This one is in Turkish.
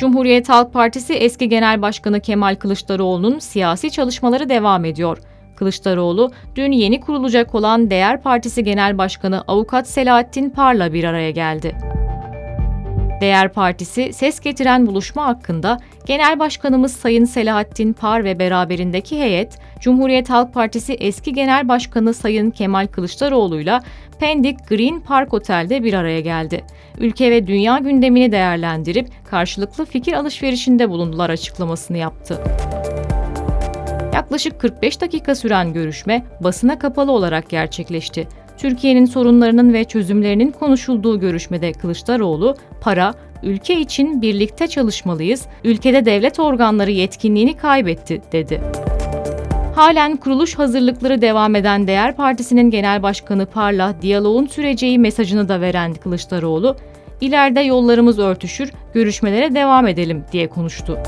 Cumhuriyet Halk Partisi eski Genel Başkanı Kemal Kılıçdaroğlu'nun siyasi çalışmaları devam ediyor. Kılıçdaroğlu, dün yeni kurulacak olan Değer Partisi Genel Başkanı Avukat Selahattin Par'la bir araya geldi. Değer Partisi ses getiren buluşma hakkında Genel Başkanımız Sayın Selahattin Par ve beraberindeki heyet, Cumhuriyet Halk Partisi eski Genel Başkanı Sayın Kemal Kılıçdaroğlu'yla Pendik Green Park Otel'de bir araya geldi. Ülke ve dünya gündemini değerlendirip karşılıklı fikir alışverişinde bulundular açıklamasını yaptı. Yaklaşık 45 dakika süren görüşme basına kapalı olarak gerçekleşti. Türkiye'nin sorunlarının ve çözümlerinin konuşulduğu görüşmede Kılıçdaroğlu, para, ülke için birlikte çalışmalıyız, ülkede devlet organları yetkinliğini kaybetti, dedi. Halen kuruluş hazırlıkları devam eden Değer Partisi'nin genel başkanı Parla, diyaloğun süreceği mesajını da veren Kılıçdaroğlu, ileride yollarımız örtüşür, görüşmelere devam edelim diye konuştu.